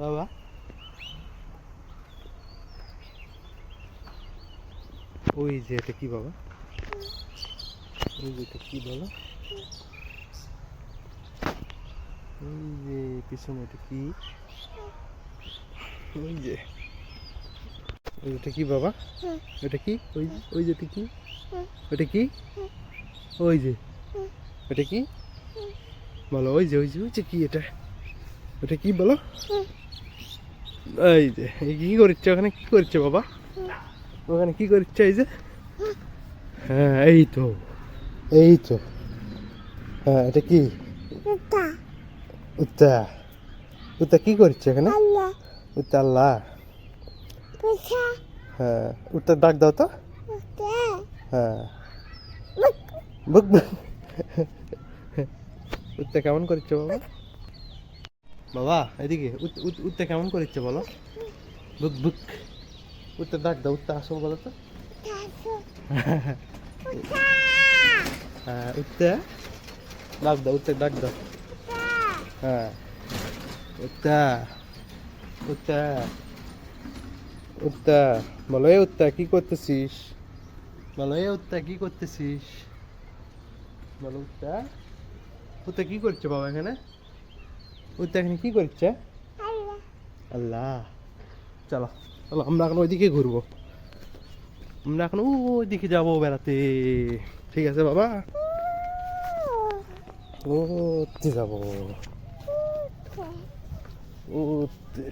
বাবা। ওই যে এটা কি বাবা? ওই যে এটা কি বলো ওই যে পিছনে এটা কি? ওই যে। ওই এটা কি বাবা? এটা কি? ওই ওই যে কি? ওটা কি? ওই যে। এটা কি? বলো ওই যে ওই যে ওই যে কি এটা? ওটা কি বলো এই যে এই কি করছে ওখানে? কি করছে বাবা? ওখানে কি করছে এই যে? হ্যাঁ এই তো। এই তো। হ্যাঁ এটা কি? উত্তা। উত্তা। কি করছে এখানে? উত্তা আল্লাহ হ্যাঁ উত্তর ডাক দাও তো। হ্যাঁ। বুক। বুক উত্তে কেমন করছে বাবা? বাবা, এদিকে উত- কেমন করছে বলো? বুক বুক উত্তর ডাক দাও উত্তর আসো বলো তো। হ্যাঁ উত্তে ডাক দাও উত্তর ডাক দাও। হ্যাঁ। উত্তা উত্তা উত্তা বলো, এ উত্তা কি করতেছিস? বলো, এ উত্তা কি করতেছিস? বলো উত্তা উত্তা কি করছে বাবা এখানে? উত্তা এখানে কি করছে? আল্লাহ। চলো চলো, আমরা এখন ওইদিকে ঘুরবো। আমরা এখন ওইদিকে যাব বেড়াতে। ঠিক আছে বাবা? ওতে যাব। ওতে।